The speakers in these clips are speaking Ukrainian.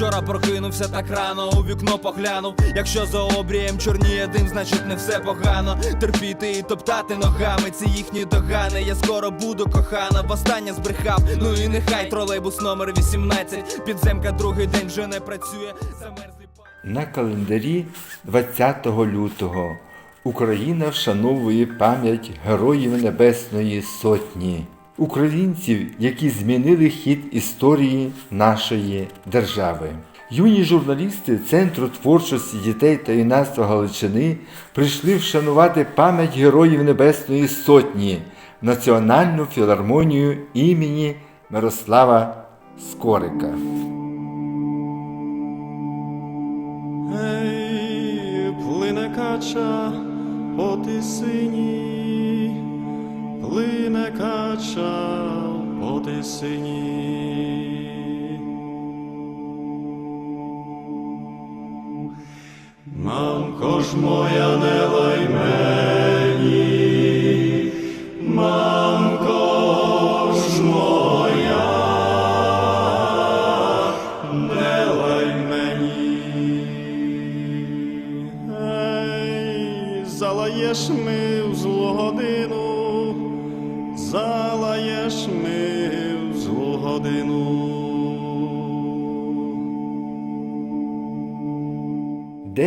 Вчора прокинувся так рано, у вікно поглянув. Якщо за обрієм чорніє дим, значить не все погано. Терпіти і топтати ногами, ці їхні догани. Я скоро буду кохана, востаннє збрехав. Ну і нехай тролейбус номер 18 Підземка другий день вже не працює. Замерзлі На календарі 20 лютого Україна вшановує пам'ять Героїв Небесної Сотні, українців, які змінили хід історії нашої держави. Юні журналісти Центру творчості дітей та юнацтва Галичини прийшли вшанувати пам'ять Героїв Небесної Сотні Національну філармонію імені Мирослава Скорика. Ей, плине кача по тисині, плине кача по тисині. Мамко ж моя не лай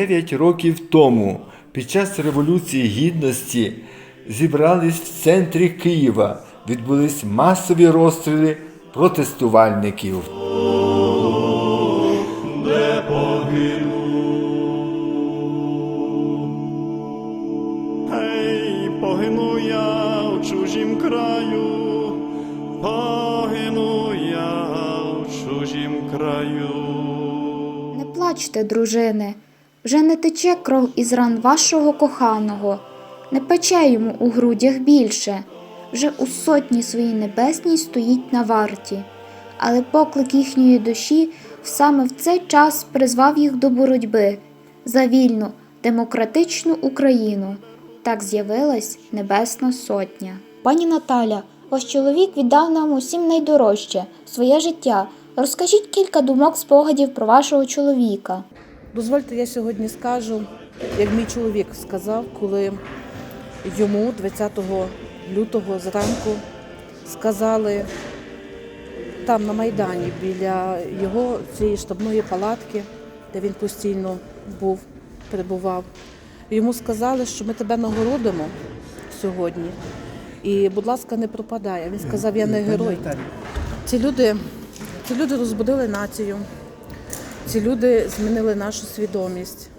9 років тому під час Революції Гідності зібрались в центрі Києва, відбулись масові розстріли протестувальників. Де погину? Ей, погину я в чужім краю, погину я в чужім краю. Не плачте, дружини вже не тече кров із ран вашого коханого, не пече йому у грудях більше, вже у сотні своїй небесній стоїть на варті, але поклик їхньої душі саме в цей час призвав їх до боротьби за вільну, демократичну Україну. Так з'явилась Небесна Сотня. Пані Наталя, ваш чоловік віддав нам усім найдорожче своє життя. Розкажіть кілька думок спогадів про вашого чоловіка. Дозвольте, я сьогодні скажу, як мій чоловік сказав, коли йому 20 лютого зранку сказали там на Майдані біля його цієї штабної палатки, де він постійно був, перебував. Йому сказали, що ми тебе нагородимо сьогодні. І, будь ласка, не пропадай. Він сказав, я не герой. Ці люди, ці люди розбудили націю. Ці люди змінили нашу свідомість.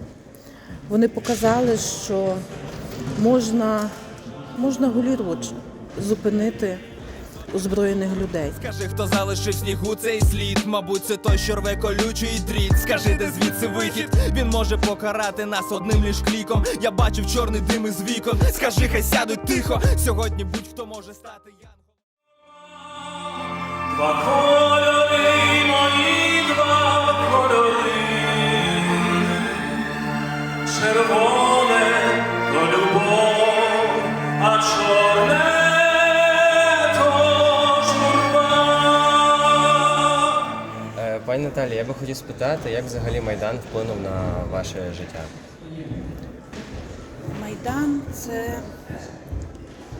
Вони показали, що можна, можна голіруч зупинити озброєних людей. Скажи, хто залишив снігу цей слід, мабуть, це той, що рве колючий дріт. Скажи, де звідси вихід, він може покарати нас одним лиш кліком. Я бачив чорний дим із вікон. Скажи, хай сядуть тихо. Сьогодні будь-хто може стати янгом. Червоне то любов, а чорне то журба. Е, Пані Наталі, я би хотів спитати, як взагалі Майдан вплинув на ваше життя? Майдан це,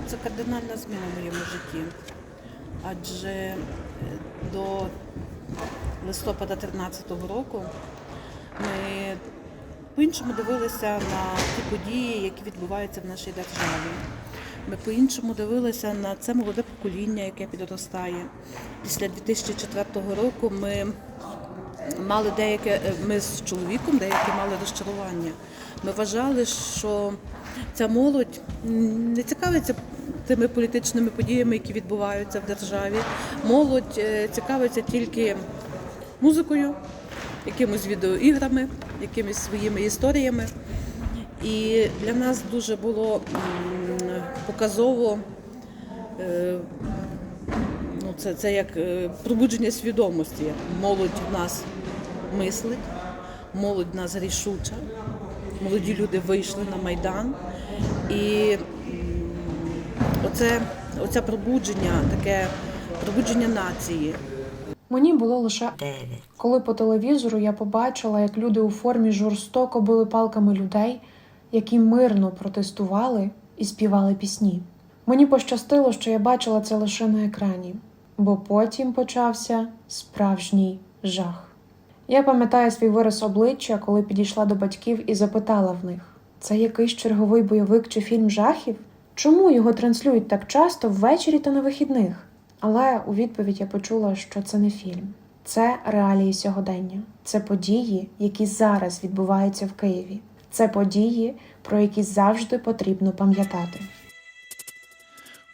це кардинальна зміна в моєму житті. Адже е, до листопада 2013 року ми по-іншому дивилися на ті події, які відбуваються в нашій державі. Ми по-іншому дивилися на це молоде покоління, яке підростає. Після 2004 року ми мали деяке, е, ми з чоловіком деякі мали розчарування. Ми вважали, що ця молодь не цікавиться тими політичними подіями, які відбуваються в державі. Молодь е, цікавиться тільки музикою, якимось відеоіграми, якимись своїми історіями. І для нас дуже було показово е, ну, це, це як е, пробудження свідомості. Молодь в нас мислить, молодь в нас рішуча, молоді люди вийшли на Майдан. І оце, оце пробудження, таке пробудження нації, Мені було лише коли по телевізору я побачила, як люди у формі жорстоко били палками людей, які мирно протестували і співали пісні. Мені пощастило, що я бачила це лише на екрані, бо потім почався справжній жах. Я пам'ятаю свій вираз обличчя, коли підійшла до батьків і запитала в них: це якийсь черговий бойовик чи фільм жахів? Чому його транслюють так часто ввечері та на вихідних? Але у відповідь я почула, що це не фільм, це реалії сьогодення, це події, які зараз відбуваються в Києві. Це події, про які завжди потрібно пам'ятати.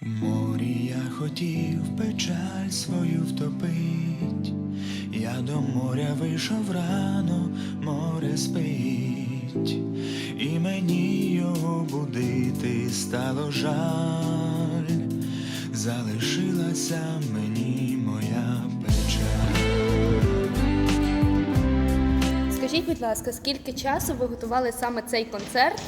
В морі я хотів печаль свою втопить, я до моря вийшов рано, море спить, і мені його будити стало жаль, залишилася мені моя печаль. Скажіть, будь ласка, скільки часу ви готували саме цей концерт?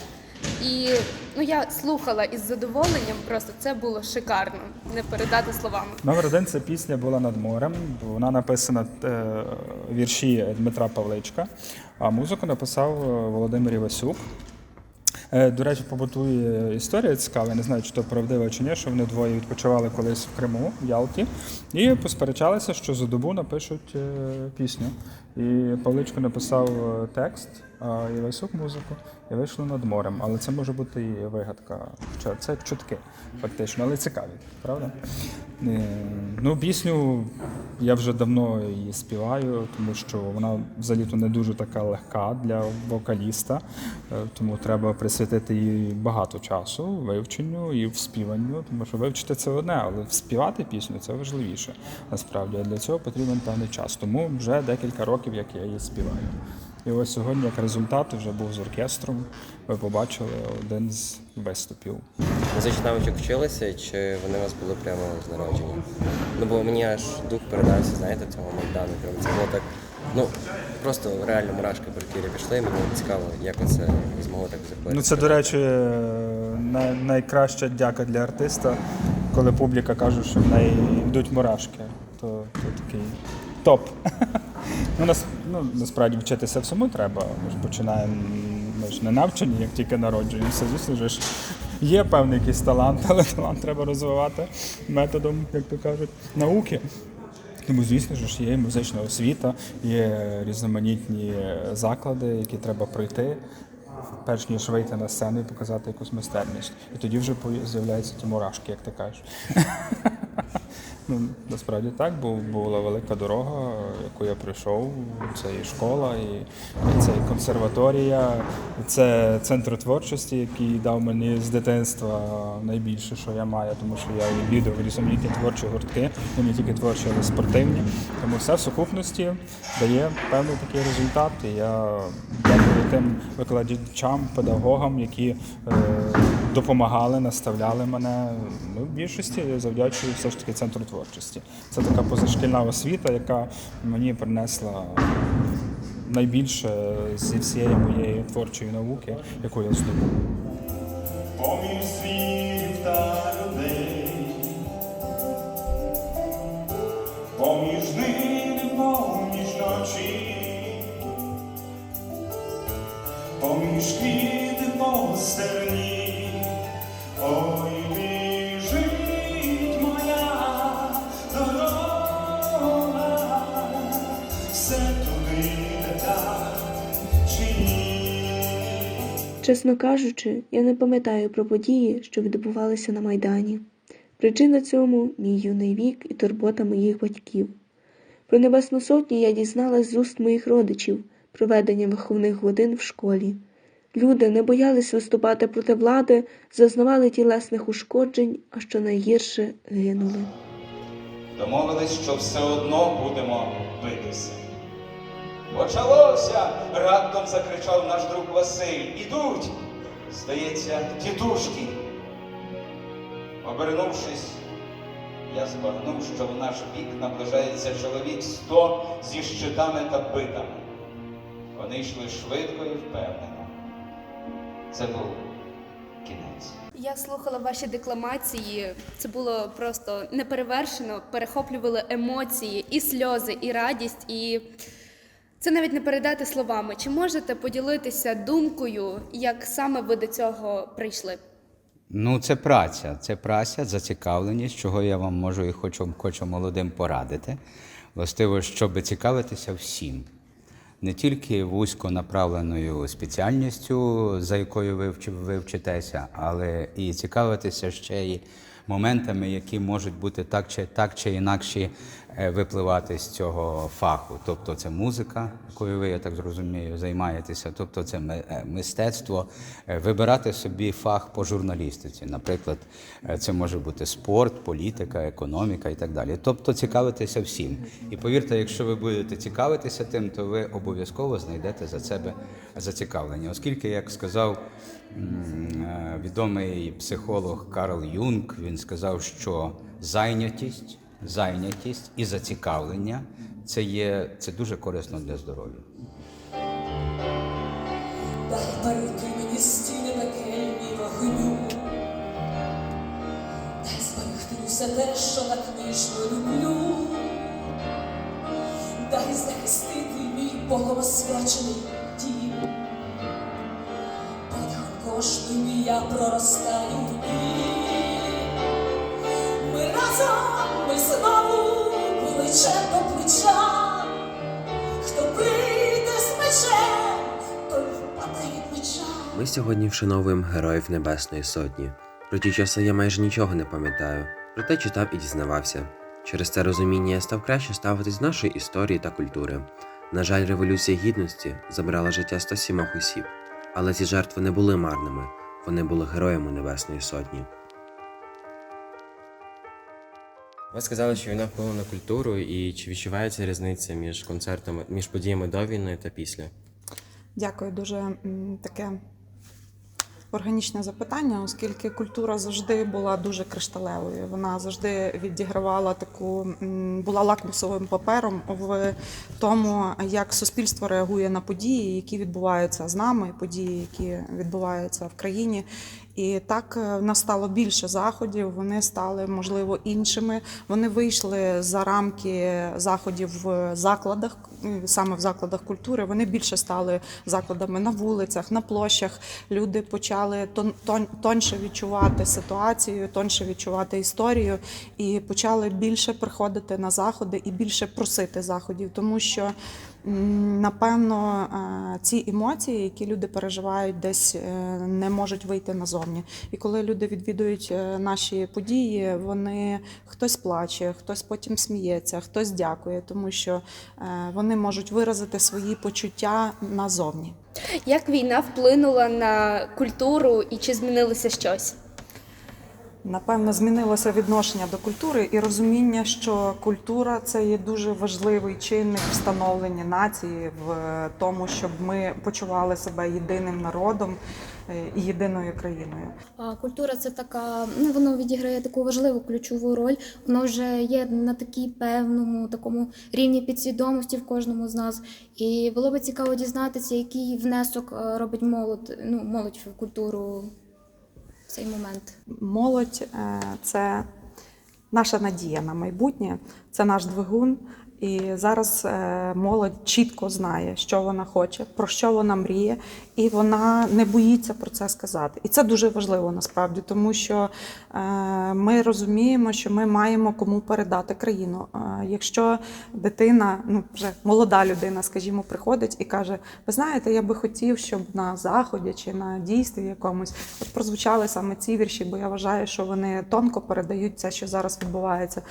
І ну я слухала із задоволенням, просто це було шикарно, не передати словами. Номер один це пісня була над морем. Вона написана е, вірші Дмитра Павличка, а музику написав е, Володимир Івасюк. Е, До речі, побутує історія цікава, я не знаю, чи то правдива чи ні, що вони двоє відпочивали колись в Криму, в Ялті, і посперечалися, що за добу напишуть е, пісню. І Павличко написав е, текст, а Івасюк музику, і вийшло над морем. Але це може бути і вигадка. Хоча це чутки, фактично, але цікаві, правда? Ну, пісню я вже давно її співаю, тому що вона взагалі-то не дуже така легка для вокаліста, е, тому треба присвятити їй багато часу вивченню і вспіванню, тому що вивчити це одне, але співати пісню це важливіше насправді. А для цього потрібен певний час. Тому вже декілька років, як я її співаю. І ось сьогодні, як результат, вже був з оркестром. Ви побачили один з виступів. Музичні навичок вчилися, чи вони у вас були прямо з народження? Ну бо мені аж дух передався, знаєте, цього Майдану. Це було так. Ну просто реально мурашки по шкірі пішли. Мені цікаво, як ви це змогли так зробити. Ну, це, до речі, най- найкраща дяка для артиста, коли публіка каже, що в неї йдуть мурашки. То, то такий топ. Ну, нас, ну, насправді вчитися всьому треба. Ми ж починаємо, ми ж не навчені, як тільки народжуємося. Звісно ж, є певний якийсь талант, але талант треба розвивати методом, як то кажуть, науки. Тому, звісно ж, є музична освіта, є різноманітні заклади, які треба пройти, перш ніж вийти на сцену і показати якусь майстерність. І тоді вже з'являються ті мурашки, як ти кажеш. Ну, насправді так, бо була велика дорога, яку я пройшов. Це і школа, і, це і консерваторія, це центр творчості, який дав мені з дитинства найбільше, що я маю, тому що я відвідав різноманітні творчі гуртки, і не тільки творчі, але й спортивні. Тому все в сукупності дає певний такий результат. І я дякую тим викладачам, педагогам, які е, допомагали, наставляли мене. Ну, в більшості завдячую все ж таки центру творчості. Це така позашкільна освіта, яка мені принесла найбільше зі всієї моєї творчої науки, яку я здобув. Поміж світів та людей, поміж днів, поміж ночі, поміж квіти постерні, Чесно кажучи, я не пам'ятаю про події, що відбувалися на Майдані. Причина цьому мій юний вік і турбота моїх батьків. Про Небесну Сотню я дізналась з уст моїх родичів проведення виховних годин в школі. Люди не боялись виступати проти влади, зазнавали тілесних ушкоджень, а що найгірше гинули. Домовились, що все одно будемо битися. Почалося! раптом закричав наш друг Василь. Ідуть! Здається, тітушки. Обернувшись, я збагнув, що в наш бік наближається чоловік сто зі щитами та битами. Вони йшли швидко і впевнено. Це був кінець. Я слухала ваші декламації. Це було просто неперевершено, перехоплювали емоції, і сльози, і радість, і це навіть не передати словами. Чи можете поділитися думкою, як саме ви до цього прийшли? Ну, це праця, це праця, зацікавленість, чого я вам можу і хочу, хочу молодим порадити. Властиво, щоб цікавитися всім. Не тільки вузько направленою спеціальністю, за якою ви вчитеся, але і цікавитися ще й моментами, які можуть бути так чи, так чи інакше випливати з цього фаху. Тобто це музика, якою ви, я так зрозумію, займаєтеся, тобто це е, мистецтво, Е, вибирати собі фах по журналістиці. Наприклад, е, це може бути спорт, політика, економіка і так далі. Тобто цікавитися всім. І повірте, якщо ви будете цікавитися тим, то ви обов'язково знайдете за себе зацікавлення. Оскільки, як сказав е, відомий психолог Карл Юнг, він сказав, що зайнятість, зайнятість і зацікавлення це є це дуже корисно для здоров'я. Дай парити мені стіни пекельні вогню, дай зберегти все те, що так ніжно люблю, дай захистити мій Богом освячений дім. Подихом кожним я проростаю в ній. Ми разом, ми знову плече до плеча. Хто прийде з мечем, той впаде від меча. Ми сьогодні вшановуємо героїв Небесної Сотні. Про ті часи я майже нічого не пам'ятаю, проте читав і дізнавався. Через це розуміння я став краще ставитись до нашої історії та культури. На жаль, революція гідності забрала життя 107 осіб, але ці жертви не були марними, вони були героями Небесної Сотні. Ви сказали, що війна вплинула на культуру, і чи відчувається різниця між концертами, між подіями до війни та після? Дякую, дуже таке органічне запитання, оскільки культура завжди була дуже кришталевою. Вона завжди відігравала таку, була лакмусовим папером в тому, як суспільство реагує на події, які відбуваються з нами, події, які відбуваються в країні. І так е, в нас стало більше заходів. Вони стали можливо іншими. Вони вийшли за рамки заходів в закладах, саме в закладах культури. Вони більше стали закладами на вулицях, на площах. Люди почали тон, тон, тоньше відчувати ситуацію, тоньше відчувати історію, і почали більше приходити на заходи і більше просити заходів, тому що. Напевно, е, ці емоції, які люди переживають, десь е, не можуть вийти назовні. І коли люди відвідують е, наші події, вони хтось плаче, хтось потім сміється, хтось дякує, тому що вони можуть виразити свої почуття назовні. Як війна вплинула на культуру і чи змінилося щось? Напевно, змінилося відношення до культури і розуміння, що культура це є дуже важливий чинник встановлення нації в тому, щоб ми почували себе єдиним народом е, і єдиною країною. Культура це така, ну воно відіграє таку важливу ключову роль. Воно вже є на такій певному такому рівні підсвідомості в кожному з нас. І було би цікаво дізнатися, який внесок е, робить молодь, ну молодь в культуру цей момент. Молодь е, це наша надія на майбутнє, це наш двигун. І зараз е, молодь чітко знає, що вона хоче, про що вона мріє, і вона не боїться про це сказати. І це дуже важливо насправді, тому що е, ми розуміємо, що ми маємо кому передати країну. Е, Якщо дитина, ну вже молода людина, скажімо, приходить і каже: Ви знаєте, я би хотів, щоб на заході чи на дійстві якомусь от прозвучали саме ці вірші, бо я вважаю, що вони тонко передають це, що зараз відбувається.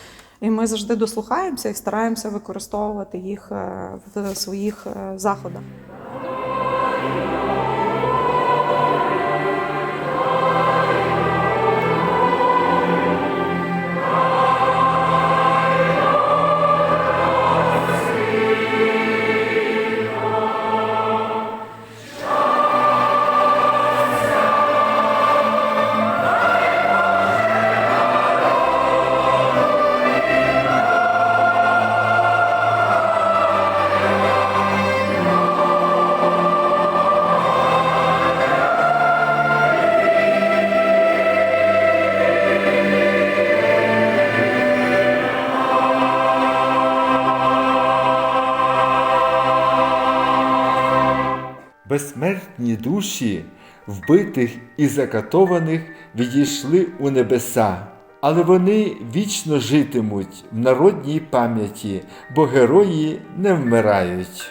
І ми завжди дослухаємося і стараємося використовувати їх е, в своїх е, заходах. Безсмертні душі вбитих і закатованих відійшли у небеса, але вони вічно житимуть в народній пам'яті, бо герої не вмирають.